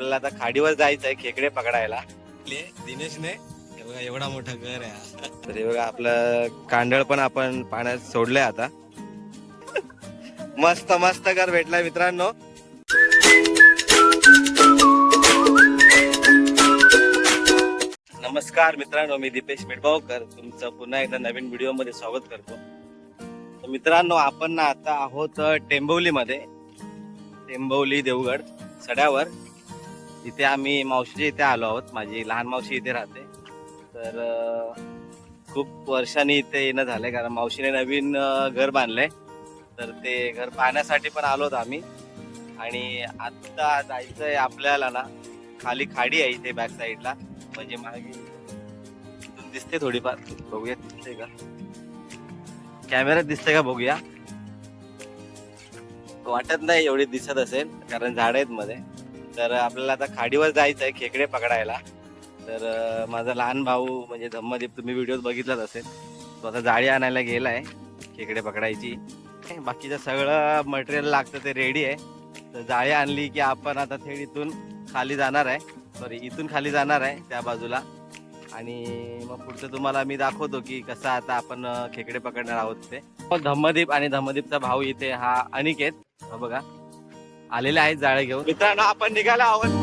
आपल्याला आता खाडीवर जायचं आहे खेकडे पकडायला. दिनेशने हे बघा एवढा मोठा घर आहे. तर हे बघा आपलं कांडळ पण आपण पाण्यात सोडलंय आता. मस्त मस्त घर भेटलाय मित्रांनो. नमस्कार मित्रांनो मी दीपेश मिडबावकर तुमचं पुन्हा एकदा नवीन व्हिडिओमध्ये स्वागत करतो. तर मित्रांनो आपण ना आता आहोत टेंबवली मध्ये टेंबवली देवगड सड्यावर. इथे आम्ही मावशीच्या इथे आलो आहोत. माझी लहान मावशी इथे राहते. तर खूप वर्षांनी इथे येणं झालंय कारण मावशीने नवीन घर बांधलंय. तर ते घर पाहण्यासाठी पण आलो होतो आम्ही. आणि आता जायचंय आपल्याला ना खाली खाडी आहे इथे बॅक साईडला म्हणजे मागे इथून दिसते थोडीफार. बघूया दिसते का? कॅमेऱ्यात दिसते का बघूया? वाटत नाही एवढी दिसत असेल कारण झाड आहेत मध्ये. तर आपल्याला आता खाडीवर जायचं आहे खेकडे पकडायला. तर माझा लहान भाऊ म्हणजे धम्मदीप तुम्ही व्हिडिओ बघितलाच असेल. तो आता जाळी आणायला गेला आहे खेकडे पकडायची. बाकीचं सगळं मटेरियल लागतं ते रेडी आहे. तर जाळी आणली की आपण आता थेट इथून खाली जाणार आहे. सॉरी इथून खाली जाणार आहे त्या बाजूला. आणि मग पुढचं तुम्हाला मी दाखवतो की कसं आता आपण खेकडे पकडणार आहोत ते. मग धम्मदीप आणि धम्मदीपचा भाऊ इथे हा अनिकेत. हा बघा. आलेले आहेत जाळे घेऊन. मित्रांनो आपण निघाला आहोत.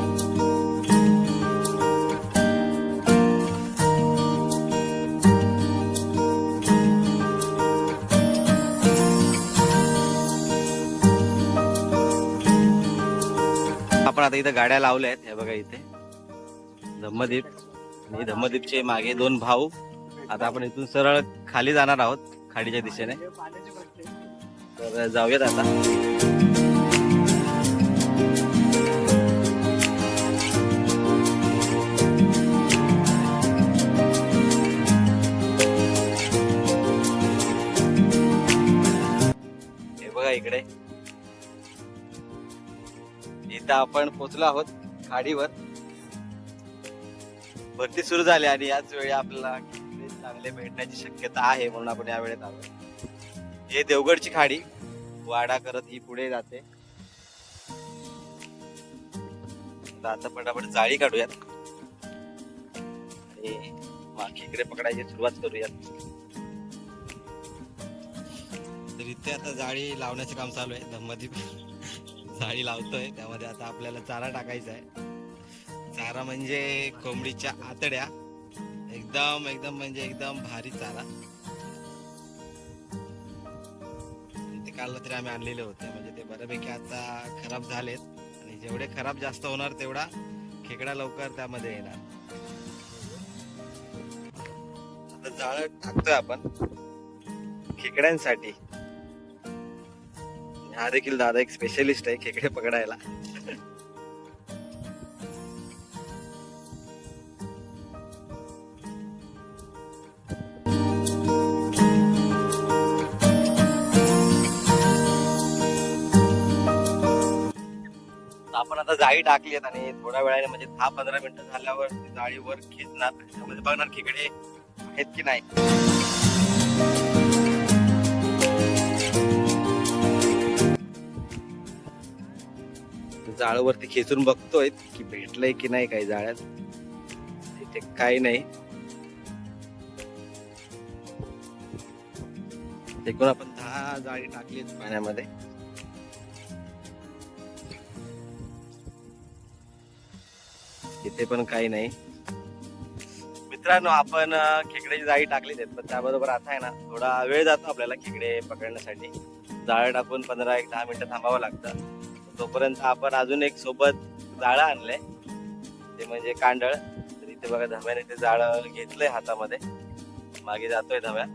आपण आता इथं गाड्या लावल्या आहेत. हे बघा इथे. धम्मदीप. आणि धम्मदीपचे मागे दोन भाऊ. आता आपण इथून सरळ खाली जाणार आहोत खाडीच्या दिशेने. तर जाऊयात आता. बघा इकडे. इथं आपण पोचलो आहोत खाडीवर. भरती सुरू झाली आणि याच वेळी आपल्याला चांगले भेटण्याची शक्यता आहे म्हणून आपण या वेळेत आलो. हे देवगडची खाडी. वाडा करत ही पुढे जाते. आता पटापट जाळी काढूयात. आणि इकडे पकडायची सुरुवात करूयात. रित्या आता जाळी लावण्याचं काम चालू आहे. धम्मदीप जाळी लावतोय. त्यामध्ये आता आपल्याला चारा टाकायचा आहे. चारा म्हणजे कोंबडीच्या आतड्या. एकदम एकदम म्हणजे एकदम भारी चारा. ते काल तरी आम्ही आणलेले होते. म्हणजे ते बऱ्यापैकी आता खराब झालेत. आणि जेवढे खराब जास्त होणार तेवढा खेकडा लवकर त्यामध्ये येणार. आता जाळ टाकतोय आपण. खेकड्यांसाठी. हा देखील दादा एक स्पेशलिस्ट आहे खेकडे पकडायला. आपण आता जाळी टाकली आहेत आणि थोड्या वेळाने म्हणजे दहा पंधरा मिनिटं झाल्यावर जाळीवर खेचणार. त्यामध्ये बघणार खेकडे आहेत की नाही. जाळवरती खेचून बघतोय की भेटलंय की नाही काही जाळ्यात. इथे काही नाही. एकूण आपण दहा जाळी टाकली पाण्यामध्ये. इथे पण काही नाही. मित्रांनो आपण खेकड्याची जाळी टाकली आहेत पण त्याबरोबर आता आहे ना थोडा वेळ जातो आपल्याला खेकडे पकडण्यासाठी. जाळं टाकून पंधरा एक दहा मिनिटं थांबावं लागतं. तोपर्यंत आपण अजून एक सोबत जाळं आणलंय. ते म्हणजे कांडळ. तर इथे बघा धव्याने ते जाळं घेतलंय हातामध्ये. मागे जातोय धव्या.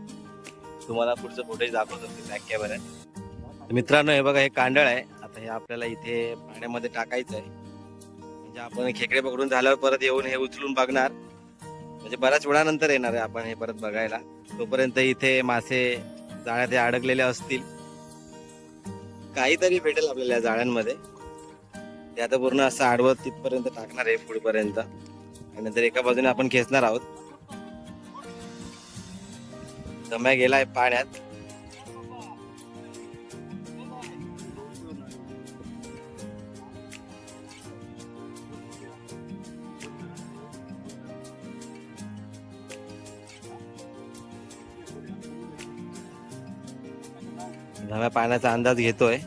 तुम्हाला पुढचं फुटेज दाखवतो ते बॅक कॅमेऱ्यात मित्रांनो हे बघा हे कांडळ आहे. आता हे आपल्याला इथे पाण्यामध्ये टाकायचं आहे म्हणजे आपण खेकडे पकडून झाल्यावर परत येऊन हे उचलून बघणार. म्हणजे बऱ्याच वेळानंतर येणार आहे आपण हे परत बघायला. तोपर्यंत इथे मासे जाळ्यात हे अडकलेले असतील. काहीतरी भेटेल आपल्याला या जाळ्यांमध्ये. ते आता पूर्ण असं आडवं तिथपर्यंत टाकणार आहे पुढपर्यंत. आणि नंतर एका बाजूने आपण खेचणार आहोत. दम्या गेलाय पाण्यात. पाण्याचा अंदाज घेतोय.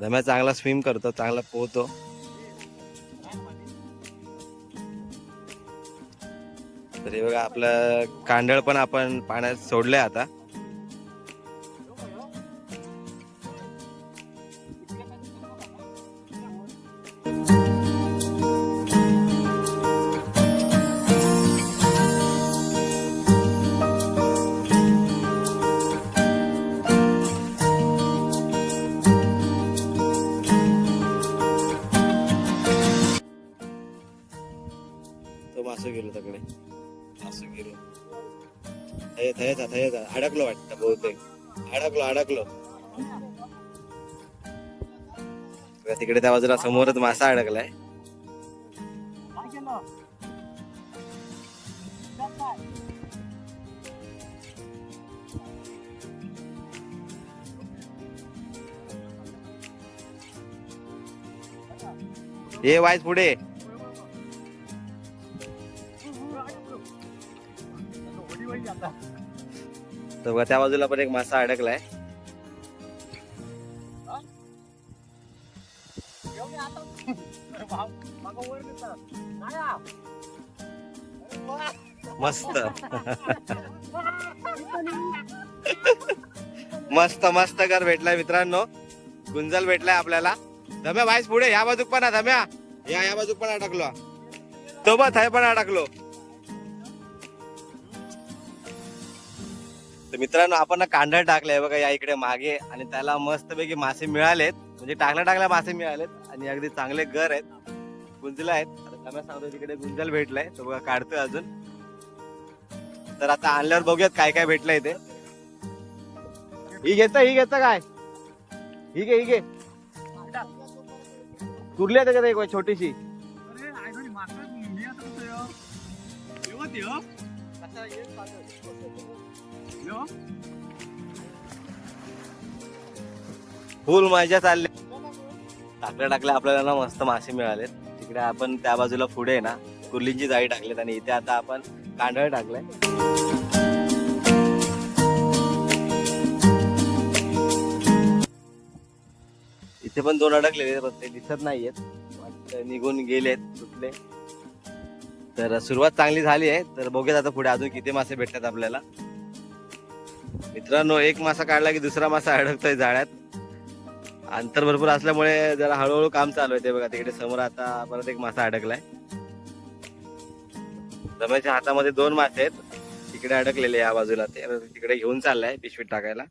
धम्या चांगला स्विम करतो चांगला पोहतो. तरी बघा आपलं कांडळ पण आपण पाण्यात सोडलंय आता. मासू गेलो तकडे मासू गेलो. थय थयचा थयचा अडकलो वाटतं बहुतेक. अडकलो अडकलो. तिकडे त्या बाजूला समोरच मासा अडकलाय. हे वाईस पुढे. तर बघा त्या बाजूला पण एक मासा अडकलाय. मस्त. मस्त मस्त घर भेटलाय मित्रांनो. गुंजल भेटलाय आपल्याला. धम्या वाईस पुढे या बाजूक पण धम्या. या या बाजूक पण अडकलो. तो बघ हे पण अडकलो. तर मित्रांनो आपण ना कांदा टाकलाय बघा या इकडे मागे आणि त्याला मस्तपैकी मासे मिळालेत. म्हणजे टाकल्या टाकल्या मासे मिळालेत आणि अगदी चांगले घर आहेत. गुंजला आहेत. आता सांगतो तिकडे गुंजल भेटलाय. तो बघा काढतोय अजून. तर आता आणल्यावर बघूयात काय काय भेटलंय ते. ही घेत ही घेत काय? ही घे ही घे. कुर्ली आहे त्याच्यात एक छोटीशी? फुल मजा चालले. टाकल्या टाकल्या आपल्याला ना मस्त मासे मिळालेत. तिकडे आपण त्या बाजूला पुढे आहे ना कुर्लींची जाळी टाकलेत आणि इथे आता आपण कांदळ टाकलाय. इथे पण दोन अडकलेले पण ते दिसत नाहीयेत. निघून गेलेत सुटले तर सुरुवात चांगली झाली आहे. तर बघूयात आता पुढे अजून किती मासे भेटतात आपल्याला. मित्रांनो एक मासा काढला की दुसरा मासा अडकतोय जाळ्यात अंतर भरपूर असल्यामुळे जरा हळूहळू काम चालू आहे ते बघा. तिकडे समोर आता परत एक मासा अडकलाय. रमेशच्या हातामध्ये दोन मासे आहेत. तिकडे अडकलेले या बाजूला ते. तिकडे घेऊन चाललाय पिशवीत टाकायला.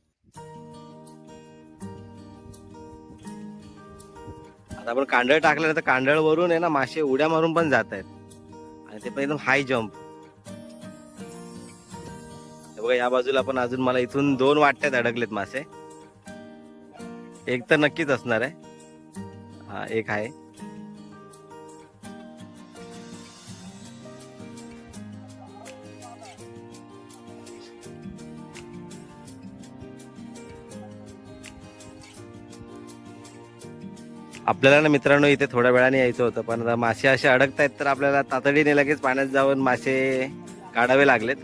आता आपण कांदळ टाकलं तर कांदळ वरून आहे ना मासे उड्या मारून पण जात आहेत आणि ते पण एकदम हाय जम्प बघा या बाजूला पण अजून मला इथून दोन वाट्यात अडकलेत मासे. एक तर नक्कीच असणार आहे. हा एक आहे. आपल्याला ना मित्रांनो इथे थोड्या वेळाने यायचं होतं पण आता मासे असे अडकतायत तर आपल्याला तातडीने लगेच पाण्यात जाऊन मासे काढावे लागलेत.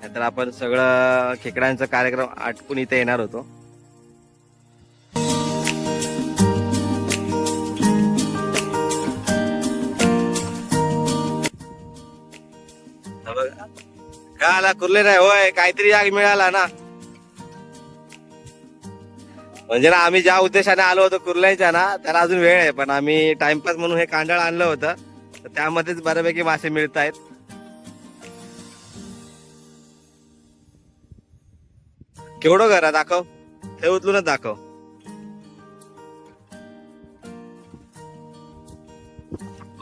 नाहीतर आपण सगळं खेकड्यांचा कार्यक्रम आटपून इथे येणार होतो. का आला कुर्ले नाही होय काहीतरी जाग मिळाला ना. म्हणजे ना आम्ही ज्या उद्देशाने आलो होतो कुर्ल्यांच्या ना त्याला अजून वेळ आहे पण आम्ही टाइमपास म्हणून हे कांदळ आणलं होतं. तर त्यामध्येच बऱ्यापैकी मासे मिळत आहेत केवढं घर आहे दाखव? हे उचलूनच दाखव.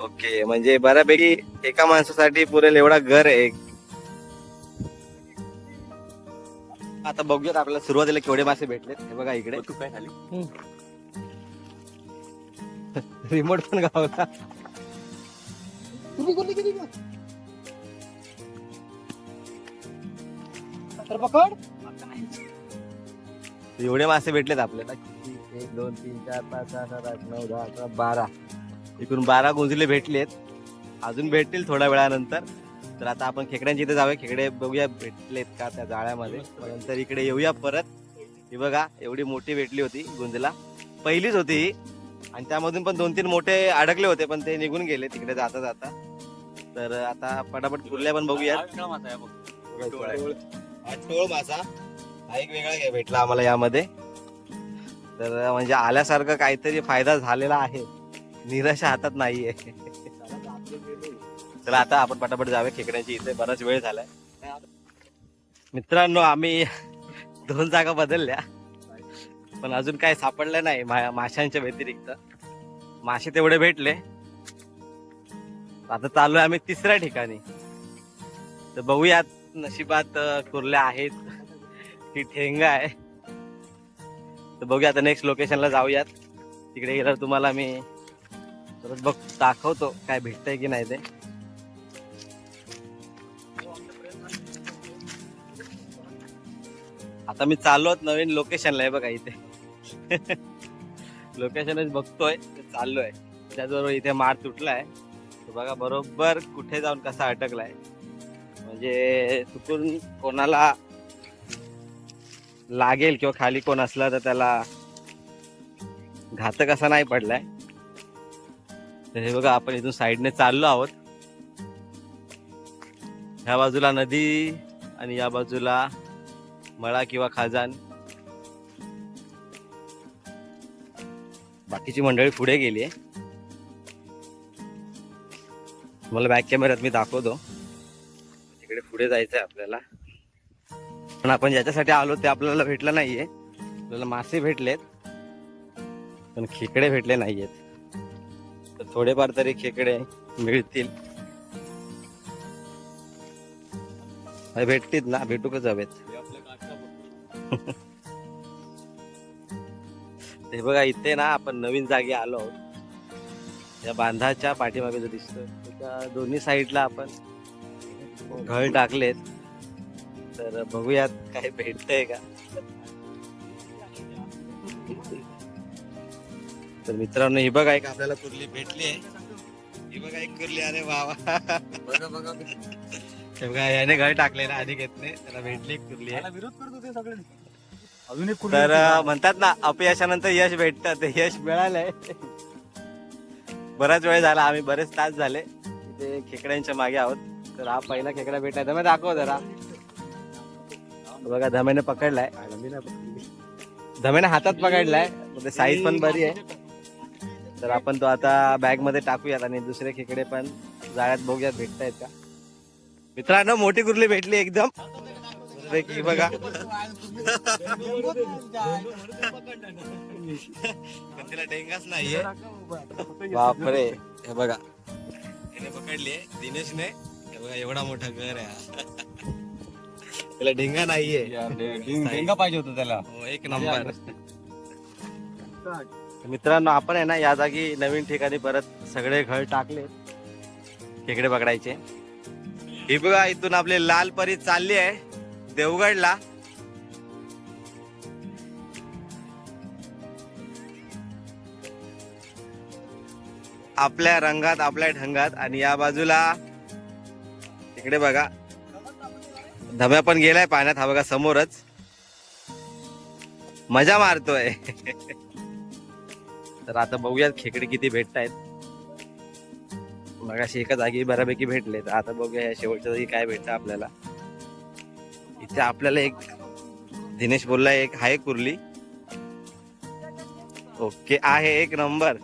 ओके म्हणजे बऱ्यापैकी एका माणसासाठी पुरेल एवढा घर आहे. एक आता बघूयात आपल्याला सुरुवातीला केवढे मासे भेटलेत. हे बघा इकडे. तू काय खाली रिमोट पण गावला. एवढे मासे भेटलेत आपल्याला. किती एक दोन तीन चार पाच सहा सात आठ नऊ दहा अकरा बारा. एकूण बारा गुंजले भेटलेत. अजून भेटतील थोड्या वेळानंतर. तर आता आपण खेकड्यांच्या इथे जाऊया. खेकडे बघूया भेटलेत का त्या जाळ्यामध्ये. नंतर इकडे येऊया परत. ही बघा एवढी मोठी भेटली होती गुंजला. पहिलीच होती ही. आणि त्यामधून पण दोन तीन मोठे अडकले होते पण ते निघून गेले तिकडे जाता जाता. तर आता पटापट कुर्ल्या पण बघूया हा टोळ मासा. हा एक वेगळा घे- भेटला आम्हाला यामध्ये. तर म्हणजे आल्यासारखं काहीतरी फायदा झालेला आहे. निराशा हातात नाहीये. चला आता आपण पटापट जाऊया खेकड्यांची इथे. बराच वेळ झालाय. मित्रांनो आम्ही दोन जागा बदलल्या. पण अजून काय सापडलं नाही मा- माशांच्या व्यतिरिक्त. मासे तेवढे भेटले. आता चालू आहे आम्ही तिसऱ्या ठिकाणी. तर बघूयात नशिबात कुरल्या कुर्ल्या आहेत. ती ठेंगा आहे. तर बघूया आता नेक्स्ट लोकेशनला जाऊयात. तिकडे गेल्यावर तुम्हाला मी परत बघ दाखवतो काय भेटतंय की नाही ते. आता मी चाललोत नवीन लोकेशनला आहे बघा इथे. लोकेशनच बघतोय चाललो चाललोय. त्याचबरोबर इथे मार तुटलाय. तो बघा बरोबर कुठे जाऊन कसा अटकलाय. म्हणजे चुकून कोणाला लागेल किंवा खाली कोण असला तर त्याला घातक असा नाही पडलाय. तर हे बघा आपण इथून साईडने चाललो आहोत. ह्या बाजूला नदी आणि या बाजूला मळा किंवा खाजान. बाकीची मंडळी पुढे गेली आहे. मला बॅक कॅमेऱ्यात मी दाखवतो. तिकडे पुढे जायचं आहे आपल्याला. पण आपण ज्याच्यासाठी आलो ते आपल्याला भेटलं नाहीये. आपल्याला मासे भेटलेत पण खेकडे भेटले नाहीयेत. तर थोडेफार तरी खेकडे मिळतील. भेटतील ना भेटूकच हवेत. हे बघा इथे ना आपण नवीन जागी आलो. आहोत या बांधाच्या पाठीमागे जो दिसतो त्या दोन्ही साईडला आपण घळ टाकलेत. तर बघूयात काय भेटतंय का. तर मित्रांनो ही बघा एक आपल्याला कुर्ली भेटली आहे. ही बघा एक कुर्ली अरे वा हे बघा याने घळ टाकले ना आधी घेतले त्याला भेटली एक कुर्ली आहे. विरोध करत होते सगळे अजून एक तर म्हणतात ना अपयशानंतर यश भेटतं ते यश मिळालंय. बराच वेळ झाला आम्ही बरेच तास झाले इथे खेकड्यांच्या मागे आहोत. तर हा पहिला खेकडा तर दाखव जरा. बघा धमेने पकडलाय. धमेने हातात पकडलाय म्हणजे साईज पण बरी आहे. तर आपण तो आता बॅगमध्ये टाकूयात आणि दुसरे खेकडे पण जाळ्यात बघूयात भेटतायत का? मित्रांनो मोठी कुर्ली भेटली एकदम. बघा. तिला डेंगाच नाहीये. बापरे. हे बघा. पकडली दिनेशने. हे बघा एवढा मोठा घर आहे. त्याला ढेंगा नाहीये. डेंगा पाहिजे होता त्याला. हो, एक नंबर. मित्रांनो आपण आहे ना या जागी नवीन ठिकाणी परत सगळे घळ टाकले. खेकडे पकडायचे. हे बघा इथून आपले लाल परी चालली आहे देवगडला. आपल्या रंगात आपल्या ढंगात आणि या बाजूला इकडे बघा धम्या पण गेलाय पाण्यात हा बघा समोरच. मजा मारतोय. तर आता बघूयात खेकडे किती भेटतायत. मग अशी एका जागी बऱ्यापैकी भेटले तर आता बघूया या शेवटच्या जागी काय भेटतं आपल्याला. इथे आपल्याला एक दिनेश बोलला एक हाय कुर्ली. ओके आहे एक नंबर.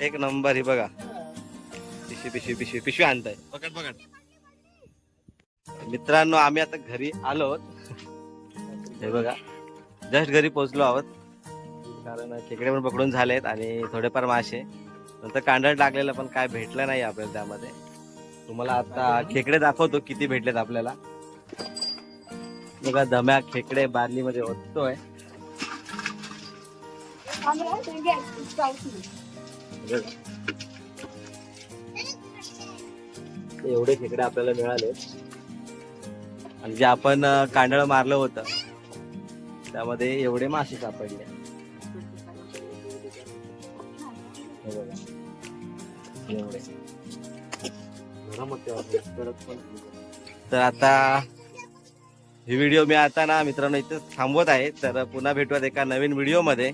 एक नंबर ही बघा. पिशवी पिशवी पिशवी पिशवी आणताय. पकड पकड मित्रांनो आम्ही आता घरी आलो आहोत. हे बघा जस्ट घरी पोहोचलो आहोत. कारण खेकडे पण पकडून झालेत आणि थोडेफार मासे. नंतर कांदळ टाकलेलं पण काय भेटलं नाही आपल्याला त्यामध्ये. तुम्हाला आता खेकडे दाखवतो किती भेटलेत आपल्याला. बघा दम्या खेकडे बादली मध्ये ओततोय. एवढे खेकडे आपल्याला मिळाले आणि जे आपण कांडळ मारलं होतं त्यामध्ये एवढे मासे सापडले. तर आता ही व्हिडिओ मी आता ना मित्रांनो इथेच थांबवत आहे. तर पुन्हा भेटूयात एका नवीन व्हिडिओमध्ये.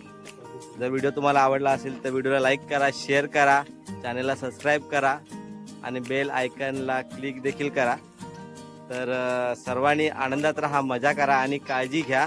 जर व्हिडिओ तुम्हाला आवडला असेल तर व्हिडिओला लाईक करा शेअर करा चॅनलला सबस्क्राईब करा आणि बेल आयकनला क्लिक देखील करा. तर सर्वांनी आनंदात राहा मजा करा आणि काळजी घ्या.